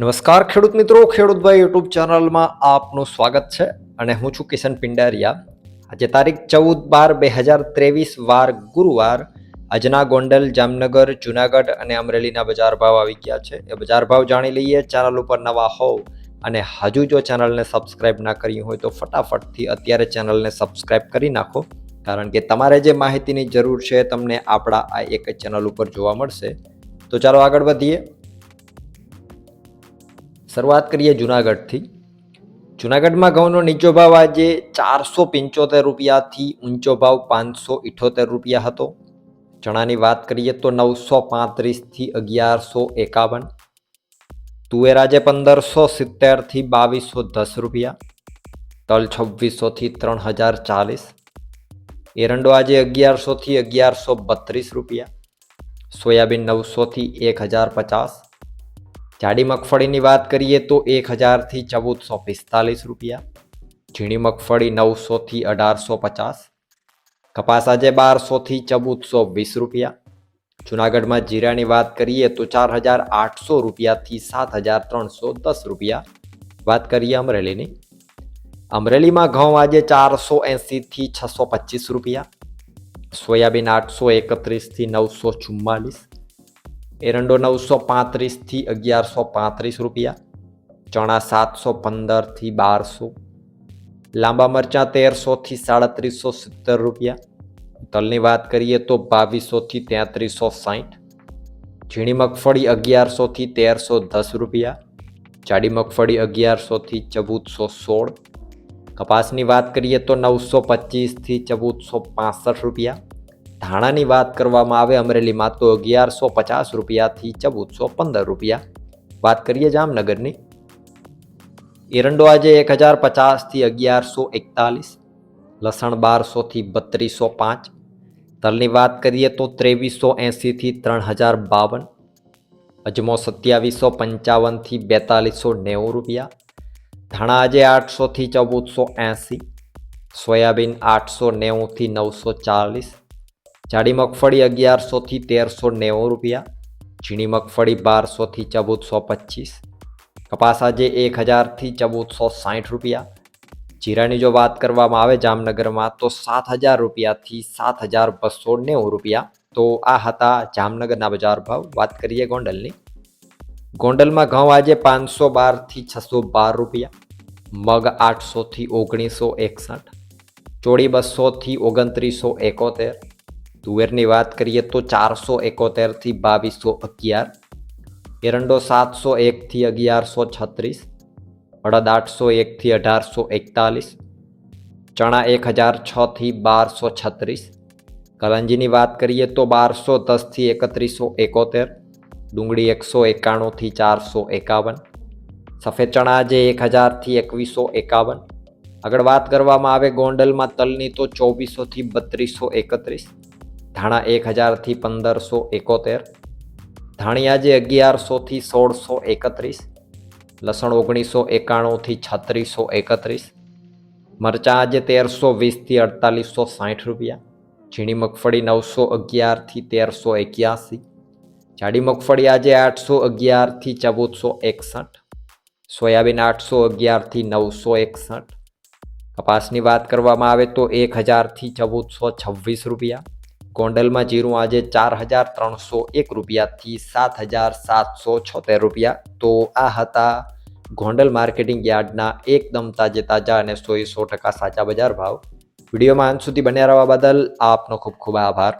નમસ્કાર ખેડૂત મિત્રો ખેડૂતભાઈ યુટ્યુબ ચેનલમાં આપનું સ્વાગત છે અને હું છું કિશન પિંડારિયા. આજે તારીખ ચૌદ બાર બે હજાર ત્રેવીસ, વાર ગુરુવાર આજના ગોંડલ, જામનગર, જુનાગઢ અને અમરેલીના બજાર ભાવ આવી ગયા છે. એ બજાર ભાવ જાણી લઈએ, ચેનલ ઉપર નવા હોવ અને હજુ જો ચેનલને સબસ્ક્રાઇબ ના કરી હોય તો ફટાફટથી અત્યારે ચેનલને સબસ્ક્રાઇબ કરી નાખો, કારણ કે તમારે જે માહિતીની જરૂર છે તમને આપણા આ એક ચેનલ ઉપર જોવા મળશે. તો ચાલો આગળ વધીએ. શરૂઆત કરીએ જુનાગઢથી. જુનાગઢમાં ઘઉંનો નીચો ભાવ આજે ચારસો પંચોતેર રૂપિયાથી ઊંચો ભાવ પાંચસો ઇઠોતેર રૂપિયા હતો. ચણાની વાત કરીએ તો નવસો પાંત્રીસથી અગિયારસો એકાવન. તુવેર આજે પંદરસો સિત્તેરથી બાવીસો દસ રૂપિયા. તલ છવ્વીસોથી ત્રણ હજાર ચાલીસ. એરંડો આજે અગિયારસોથી અગિયારસો બત્રીસ રૂપિયા. સોયાબીન નવસોથી એક હજાર પચાસ. જાડી મગફળીની વાત કરીએ તો એક હજારથી ચૌદસો પિસ્તાલીસ રૂપિયા. ઝીણી મગફળી નવસોથી અઢારસો પચાસ. કપાસ આજે બારસોથી ચૌદસો વીસ રૂપિયા. જુનાગઢમાં જીરાની વાત કરીએ તો ચાર હજાર આઠસો રૂપિયાથી સાત હજાર ત્રણસો દસ રૂપિયા. વાત કરીએ અમરેલીની. અમરેલીમાં ઘઉં આજે ચારસો એંસીથી છસો પચીસ રૂપિયા. સોયાબીન આઠસો એકત્રીસથી નવસો ચુમ્માલીસ. એરંડો નવસો પાંત્રીસથી અગિયારસો પાંત્રીસ રૂપિયા, ચણા સાતસો પંદરથી બારસો, લાંબા મરચાં તેરસોથી સાડત્રીસો સિત્તેર રૂપિયા, તલની વાત કરીએ તો બાવીસોથી તેત્રીસો સાઠ ઝીણી મગફળી અગિયારસોથી તેરસો દસ રૂપિયા, જાડી મગફળી અગિયારસોથી ચૌદસો સોળ, કપાસની વાત કરીએ તો નવસો પચીસથી ચૌદસો પાસઠ રૂપિયા ધાણાની વાત કરવામાં આવે અમરેલીમાં તો અગિયારસો પચાસ રૂપિયાથી ચૌદસો પંદર રૂપિયા. વાત કરીએ જામનગરની. એરંડો આજે એક હજાર પચાસથી અગિયારસો એકતાલીસ, લસણ બારસોથી બત્રીસો પાંચ, તલની વાત કરીએ તો ત્રેવીસો એંસીથી ત્રણ હજાર બાવન, અજમો સત્યાવીસો પંચાવનથી બેતાલીસો નેવું રૂપિયા, ધાણા આજે આઠસોથી ચૌદસો એંસી સોયાબીન આઠસો નેવુંથી નવસો ચાલીસ જાડી મગફળી અગિયારસોથી તેરસો નેવું રૂપિયા, ઝીણી મગફળી બારસોથી ચૌદસો પચીસ, કપાસ આજે એક હજારથી ચૌદસો સાઠ રૂપિયા. જીરાની જો વાત કરવામાં આવે જામનગરમાં તો સાત હજાર રૂપિયાથી સાત હજાર બસો નેવું રૂપિયા. તો આ હતા જામનગરના બજાર ભાવ. વાત કરીએ ગોંડલની. ગોંડલમાં ઘઉં આજે પાંચસો બારથી છસો બાર રૂપિયા, મગ આઠસોથી ઓગણીસો એકસઠ, ચોળી બસોથી ઓગણત્રીસો એકોતેર તુવેરની વાત કરીએ તો ચારસો એકોતેરથી બાવીસો અગિયાર, એરંડો સાતસો એકથી અગિયારસો છત્રીસ, અડદ આઠસો એકથી અઢારસો એકતાલીસ, ચણા એક હજાર છથી બારસો છત્રીસ, કલંજીની વાત કરીએ તો બારસો દસથી એકત્રીસો એકોતેર, ડુંગળી એકસો એકાણુંથી ચારસો એકાવન, સફેદ ચણા આજે એક હજારથી એકવીસો એકાવન. આગળ વાત કરવામાં આવે ગોંડલમાં તલની તો ચોવીસોથી બત્રીસો એકત્રીસ. ધાણા એક હજારથી પંદરસો એકોતેર ધાણી આજે અગિયારસોથી સોળસો એકત્રીસ, લસણ ઓગણીસો એકાણુંથી છત્રીસો એકત્રીસ, મરચાં આજે તેરસો વીસથી અડતાલીસો સાઠ રૂપિયા, ઝીણી મગફળી નવસો અગિયારથી તેરસો એક્યાસી, જાડી મગફળી આજે આઠસો અગિયારથી ચૌદસો એકસઠ, સોયાબીન આઠસો અગિયારથી નવસો એકસઠ. કપાસની વાત કરવામાં આવે તો એક હજારથી ચૌદસો છવ્વીસ રૂપિયા ગોંડલમાં જીરું આજે ચાર હજાર ત્રણસો એક રૂપિયાથી સાત હજાર સાતસો છોતેર રૂપિયા. તો આ હતા ગોંડલ માર્કેટિંગ યાર્ડના એકદમ તાજે તાજા અને સો સો ટકા સાચા બજાર ભાવ. વિડીયોમાં અંત સુધી બન્યા રહેવા બદલ આપનો ખૂબ ખૂબ આભાર.